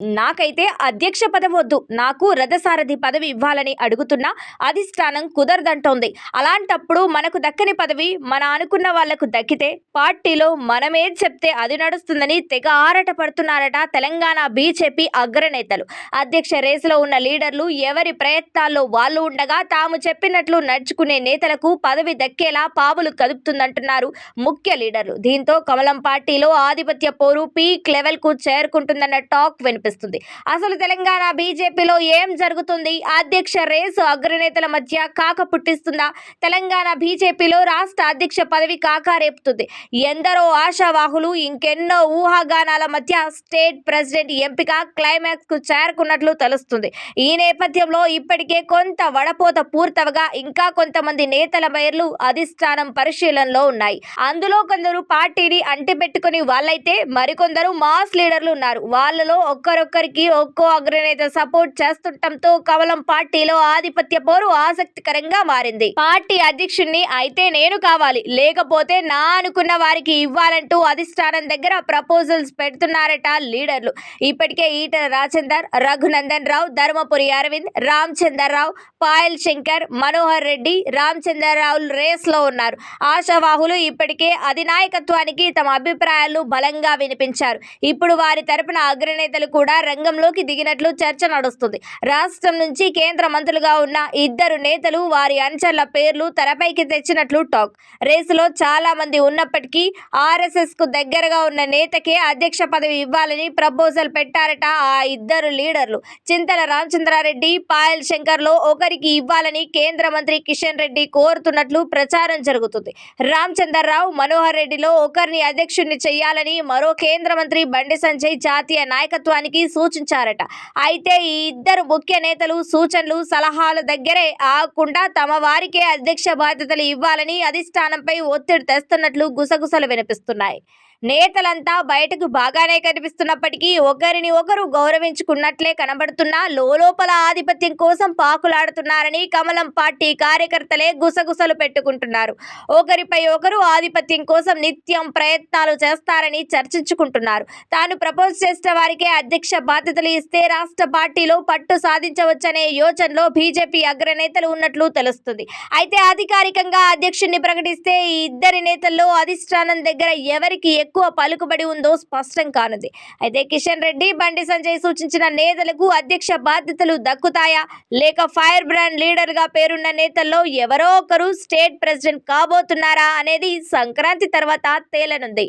నాకైతే అధ్యక్ష పదవి వద్దు. నాకు రథసారథి పదవి ఇవ్వాలని అడుగుతున్నా అధిష్టానం కుదరదంటోంది. అలాంటప్పుడు మనకు దక్కని పదవి మన అనుకున్న వాళ్ళకు దక్కితే పార్టీలో మనమే చెప్తే అది నడుస్తుందని తెగ ఆరట పడుతున్నారట తెలంగాణ బీజేపీ అగ్రనేతలు. అధ్యక్ష రేసులో ఉన్న లీడర్లు ఎవరి ప్రయత్నాల్లో వాళ్ళు ఉండగా తాము చెప్పినట్లు నడుచుకునే నేతలకు పదవి దక్కేలా పావులు కదుపుతుందంటున్నారు ముఖ్య లీడర్లు. దీంతో కమలం పార్టీలో ఆధిపత్య పోరు పీక్ లెవెల్కు చేరుకుంటుందన్న టాక్ వినిపిస్తుంది. అసలు తెలంగాణ బీజేపీలో ఏం జరుగుతుంది? అధ్యక్ష రేసు అగ్రనేతల మధ్య కాక పుట్టిస్తుందా? తెలంగాణ బీజేపీలో రాష్ట్ర అధ్యక్ష పదవి కాకారేపుతుంది ఎందరో ఆశావాహులు ఇంకెన్నో ఊహాగానాల మధ్య స్టేట్ ప్రెసిడెంట్ ఎంపిక క్లైమాక్స్కు చేరుకున్నట్లు తెలుస్తుంది. ఈ నేపథ్యంలో ఇప్పటికే కొంత వడపోత పూర్తవగా ఇంకా కొంతమంది నేతల మేర్లు అధిష్టానం పరిశీలనలో ఉన్నాయి. అందులో కొందరు పార్టీని అంటిపెట్టుకుని వాళ్ళైతే మరికొందరు మాస్ లీడర్లు ఉన్నారు. వాళ్ళలో ఒక్కరొక్కరికి ఒక్కో అగ్రనేత సపోర్ట్ చేస్తుండటంతో కమలం పార్టీలో ఆధిపత్య పోరు ఆసక్తికరంగా మారింది. పార్టీ అధ్యక్షుణ్ణి అయితే నేను కావాలి. లేకపోతే నా అనుకున్న వారికి ఇవ్వాలంటూ అధిష్టానం దగ్గర ప్రపోజల్స్ పెడుతున్నారట లీడర్లు. ఇప్పటికే ఈటల రాజేందర్ రఘునందన్ రావు ధర్మపురి అరవింద్ రామచందర్ రావు పాయల్ శంకర్ మనోహర్ రెడ్డి రామచందర్ రావు రేస్లో ఉన్నారు. ఆశావాహులు ఇప్పటికే అధినాయకత్వానికి తమ అభిప్రాయాలు బలంగా వినిపించారు. ఇప్పుడు వారి తరపున అగ్రనేతలు కూడా రంగంలోకి దిగినట్లు చర్చ నడుస్తుంది. రాష్ట్రం నుంచి కేంద్ర మంత్రులుగా ఉన్న ఇద్దరు నేతలు వారి అనుచరుల పేర్లు తెరపైకి తెచ్చినట్లు టాక్. రేసులో చాలా మంది ఉన్నప్పటికీ ఆర్ఎస్ఎస్కు దగ్గరగా ఉన్న నేతకే అధ్యక్ష పదవి ఇవ్వాలని ప్రపోజల్ పెట్టారట ఆ ఇద్దరు లీడర్లు. చింతల రామచంద్రారెడ్డి పాయల్ శంకర్లో ఒకరికి ఇవ్వాలని కేంద్ర మంత్రి కిషన్ రెడ్డి కోరుతున్నట్లు ప్రచారం జరుగుతుంది. రామచంద్రరావు మనోహర్ రెడ్డిలో ఒకరిని అధ్యక్షుడిని చేయాలని మరో కేంద్ర మంత్రి బండి సంజయ్ జాతీయ నాయకత్వానికి సూచించారట. అయితే ఈ ఇద్దరు ముఖ్య నేతలు సూచనలు సలహాల దగ్గరే ఆగకుండా తమ వారికే అధ్యక్ష బాధ్యతలు ఇవ్వాలని అధిష్టానంపై ఒత్తిడి తెస్తున్నట్లు గుసగుసలు వినిపిస్తున్నాయి. నేతలంతా బయటకు బాగానే కనిపిస్తున్నప్పటికీ ఒకరిని ఒకరు గౌరవించుకున్నట్లే కనబడుతున్నా లోపల ఆధిపత్యం కోసం పాకులాడుతున్నారని కమలం పార్టీ కార్యకర్తలే గుసగుసలు పెట్టుకుంటున్నారు. ఒకరిపై ఒకరు ఆధిపత్యం కోసం నిత్యం ప్రయత్నాలు చేస్తారని చర్చించుకుంటున్నారు. తాను ప్రపోజ్ చేసిన వారికే అధ్యక్ష బాధ్యతలు ఇస్తే రాష్ట్ర పార్టీలో పట్టు సాధించవచ్చనే యోచనలో బీజేపీ అగ్రనేతలు ఉన్నట్లు తెలుస్తుంది. అయితే అధికారికంగా అధ్యక్షుడిని ప్రకటిస్తే ఈ ఇద్దరి నేతల్లో అధిష్టానం దగ్గర ఎవరికి ఎక్కువ పలుకుబడి ఉందో స్పష్టం కానుంది. అయితే కిషన్ రెడ్డి బండి సంజయ్ సూచించిన నేతలకు అధ్యక్ష బాధ్యతలు దక్కుతాయా? లేక ఫైర్ బ్రాండ్ లీడర్గా పేరున్న నేతల్లో ఎవరో ఒకరు స్టేట్ ప్రెసిడెంట్ కాబోతున్నారా అనేది సంక్రాంతి తర్వాత తేలనుంది.